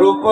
रूप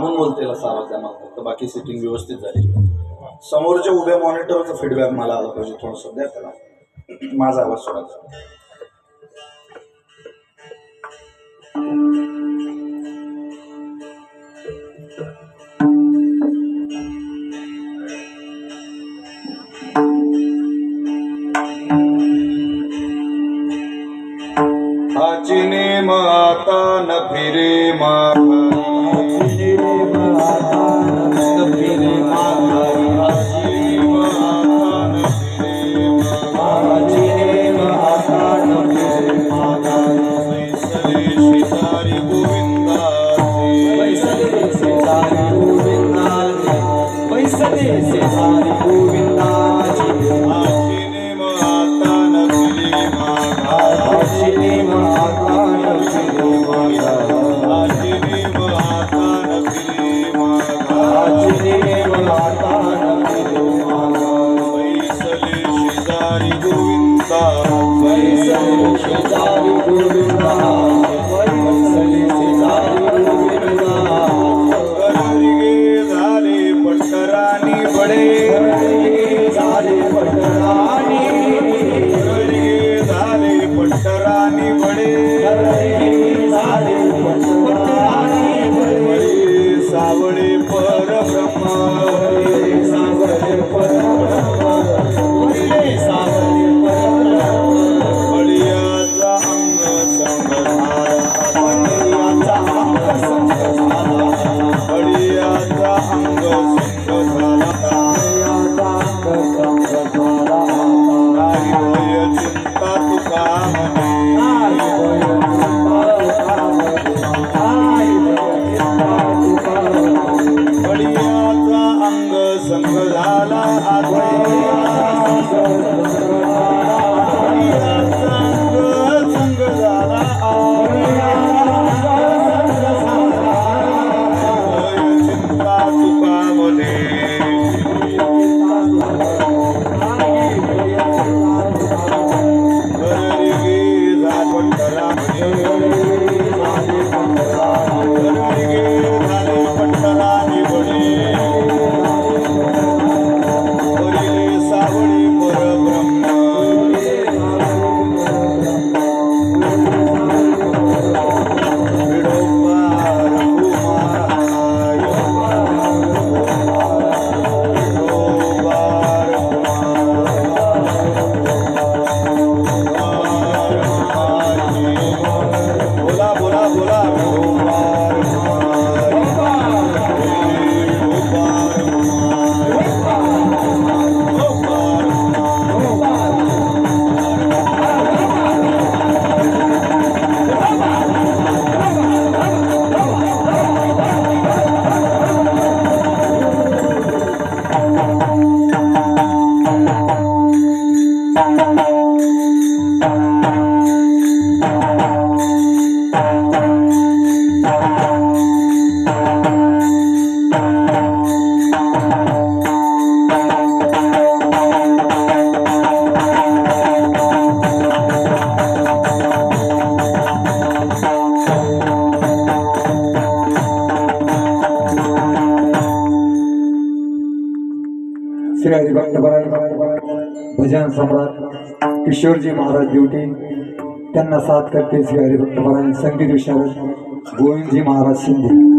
थांबून बोलते आवाज द्या मला. फक्त बाकी सिटिंग व्यवस्थित झाली. समोरच्या उभ्या मॉनिटरचा फीडबॅक मला आला पाहिजे थोडंसं. द्या त्याला. माझा आवाज सोडायचा गोविंदाचे आचिने माता न फिरे माघारी आचिने माता न फिरे माघारी वैसले शेजारी गोविंदा. करगे पटराणी बडे बडे सावळे परब्रह्म. बळियाचा भजन सम्राट किशोरजी महाराज ड्युटी त्यांना साथ करते श्री हरिभक्तपराय संगीत विशारद गोविंदजी महाराज शिंदे.